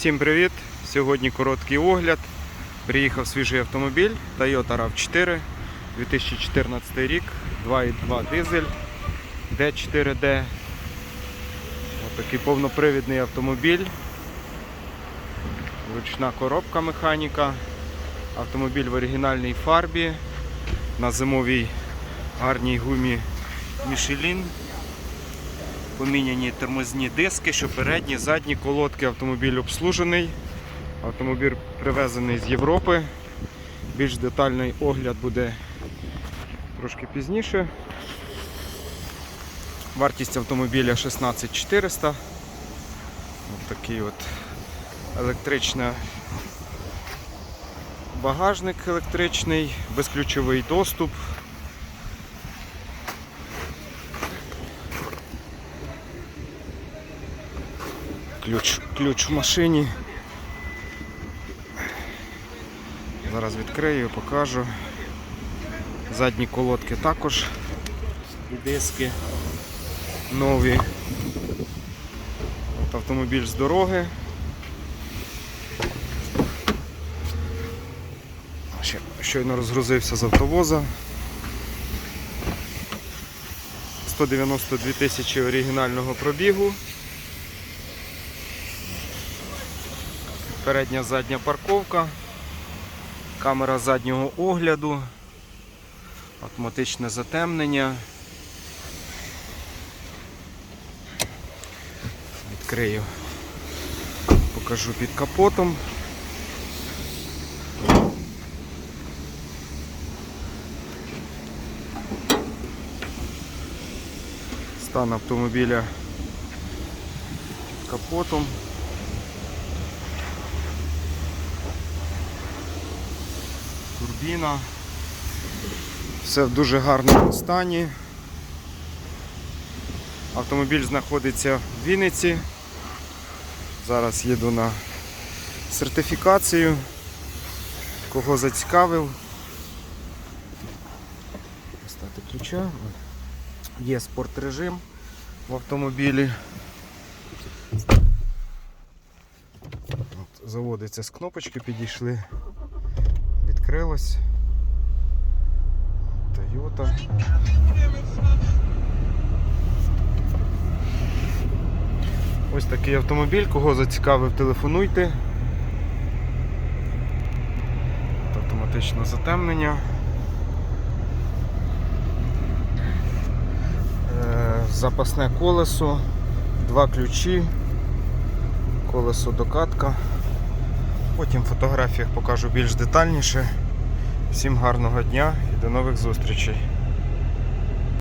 Всім привіт! Сьогодні короткий огляд. Приїхав свіжий автомобіль Toyota RAV4 2014 рік, 2.2 дизель D4D. Отакий повнопривідний автомобіль. Ручна коробка механіка. Автомобіль в оригінальній фарбі. На зимовій гарній гумі Michelin. Поміняні тормозні диски, що передні, задні колодки. Автомобіль обслужений. Автомобіль привезений з Європи. Більш детальний огляд буде трошки пізніше. Вартість автомобіля 16400. Ось такий от електричний багажник електричний, безключовий доступ. Ключ, ключ в машині. Зараз відкрию, покажу. Задні колодки також і диски нові. От автомобіль з дороги. Ще щойно розгрузився з автовоза. 192 тисячі оригінального пробігу. Передня задня парковка, камера заднього огляду, автоматичне затемнення. Відкрию, покажу під капотом. Стан автомобіля під капотом. Турбіна. Все в дуже гарному стані. Автомобіль знаходиться в Вінниці. Зараз їду на сертифікацію. Кого зацікавив. Стати ключа. Є спорт режим в автомобілі. Заводиться з кнопочки, підійшли відкрилось. Toyota. Ось такий автомобіль, кого зацікавив, телефонуйте. Автоматичне затемнення. Е, Запасне колесо, два ключі, колесо докатка. Потім в фотографіях покажу більш детальніше. Всім гарного дня і до нових зустрічей.